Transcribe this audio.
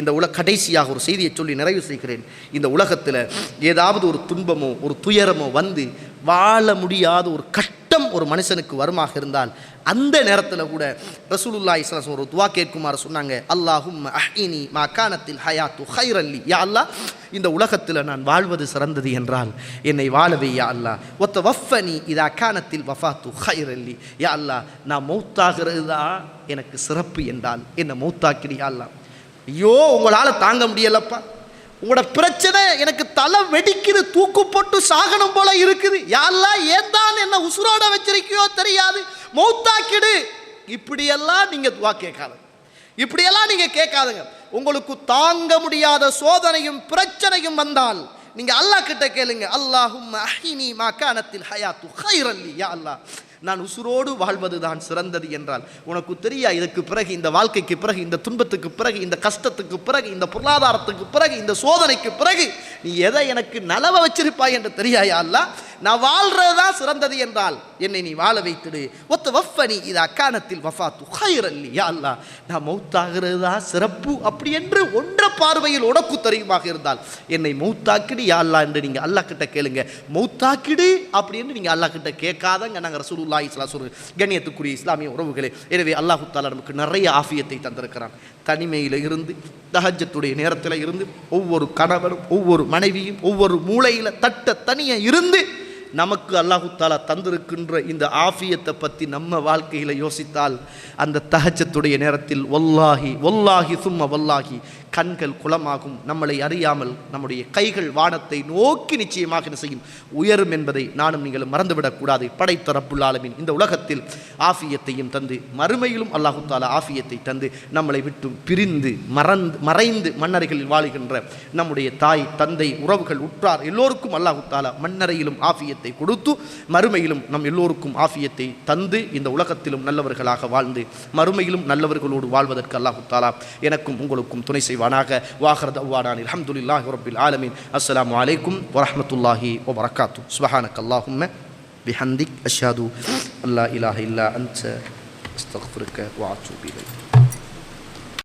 இந்த உலக கடைசியாக ஒரு செய்தியை சொல்லி நிறைவு செய்கிறேன். இந்த உலகத்தில் ஏதாவது ஒரு துன்பமோ ஒரு துயரமோ வந்து வாழ முடியாத ஒரு கஷ்டம் ஒரு மனுஷனுக்கு வருமாக இருந்தால் அந்த நேரத்தில் கூட ரசூலுல்லா இஸ்லாம் ஒரு துவா கேட்குமாறு சொன்னாங்க. அல்லாஹும் அஹினி மா கானத்தில் ஹயாத்து ஹைரல்லி யா அல்லாஹ் இந்த உலகத்தில் நான் வாழ்வது சிறந்தது என்றால் என்னை வாழவே யா அல்லாஹ். ஒத்த வஃபனி இதா கானத்தில் வஃபாத்து ஹைரல்லி யா அல்லா நான் மௌத்தாகிறது தான் எனக்கு சிறப்பு என்றால் என்னை மௌத்தாக்கிறியா அல்லா அல்லாஹ். ஐயோ உங்களால் தாங்க முடியலப்பா. உங்களோட பிரச்சனை எனக்கு தலை வெடிக்குது தூக்கு போட்டு சாகனம் போல இருக்குது. யாரெல்லாம் ஏன் தான் என்ன உசுரோட வச்சிருக்கியோ தெரியாது. மௌத்தாக்கிடு. இப்படியெல்லாம் நீங்கள் துவா கேட்காதுங்க இப்படியெல்லாம் நீங்கள் கேட்காதுங்க. உங்களுக்கு தாங்க முடியாத சோதனையும் பிரச்சனையும் வந்தால் நீங்கள் அல்லாஹ் கிட்ட கேளுங்க. அல்லாஹும் அஹினி மா கானத்தில் ஹயாத்து ஹைரல்லி யா அல்லாஹ். நான் உசுரோடு வாழ்வது தான் சிறந்தது என்றால் உனக்கு தெரியா இதுக்கு பிறகு இந்த வாழ்க்கைக்கு பிறகு இந்த துன்பத்துக்கு பிறகு இந்த கஷ்டத்துக்கு பிறகு இந்த பொருளாதாரத்துக்கு பிறகு இந்த சோதனைக்கு பிறகு நீ எதை எனக்கு நலவ வச்சிருப்பாய் என்று தெரியாயா அல்ல? நான் வாழ்றது தான் சிறந்தது என்றால் என்னை நீ வாழ வைத்துடு. ஒத்த வஃபனி இது அக்கானத்தில் வஃபா ஹைரல்லி அல்லா. நான் மௌத்தாகிறது தான் சிறப்பு. அப்படி என்று ஒன்று பார்வையில் உனக்கு தெரியுமாக இருந்தால் என்னை மௌத்தாக்கிடு யா அல்லா என்று நீங்கள் அல்லாஹ் கிட்ட கேளுங்க. மௌத்தாக்கிடு அப்படின்னு நீங்கள் அல்லாஹ் கிட்ட கேட்காதங்க. நாங்கள் ரசூலுல்லா இஸ்லா சொல்லு கண்ணியத்துக்குரிய இஸ்லாமிய உறவுகளே. எனவே அல்லாஹு தாலா நமக்கு நிறைய ஆஃபியத்தை தந்திருக்கிறான். தனிமையில் இருந்து தஹஜத்துடைய நேரத்தில் இருந்து ஒவ்வொரு கணவனும் ஒவ்வொரு மனைவியும் ஒவ்வொரு மூலையில் தட்ட தனியாக இருந்து நமக்கு அல்லாஹு தாலா தந்திருக்கின்ற இந்த ஆஃபியத்தை பற்றி நம்ம வாழ்க்கையில் யோசித்தால் அந்த தஹஜத்துடைய நேரத்தில் ஒல்லாகி ஒல்லாகி சும்மா வல்லாஹி கண்கள் குளமாகும். நம்மளை அறியாமல் நம்முடைய கைகள் வானத்தை நோக்கி நிச்சயமாக என்ன செய்யும்? உயரும் என்பதை நானும் நீங்களும் மறந்துவிடக்கூடாது படைத்த ரப்புல் இந்த உலகத்தில் ஆஃபியத்தையும் தந்து மறுமையிலும் அல்லாஹு தாலா ஆஃபியத்தை தந்து நம்மளை விட்டு பிரிந்து மறந்து மறைந்து மன்னரைகளில் வாழுகின்ற நம்முடைய தாய் தந்தை உறவுகள் உற்றார் எல்லோருக்கும் அல்லாஹு தாலா மன்னரையிலும் ஆஃபியத்தை கொடுத்து மறுமையிலும் நம் எல்லோருக்கும் ஆஃபியத்தை தந்து இந்த உலகத்திலும் நல்லவர்களாக வாழ்ந்து மறுமையிலும் நல்லவர்களோடு வாழ்வதற்கு அல்லாஹு தாலா எனக்கும் உங்களுக்கும் துணை سبحانك وآخر دعوانا الحمد لله رب العالمين السلام عليكم ورحمة الله وبركاته سبحانك اللهم بحمدك أشهد أن لا إله إلا أنت أستغفرك وأتوب إليك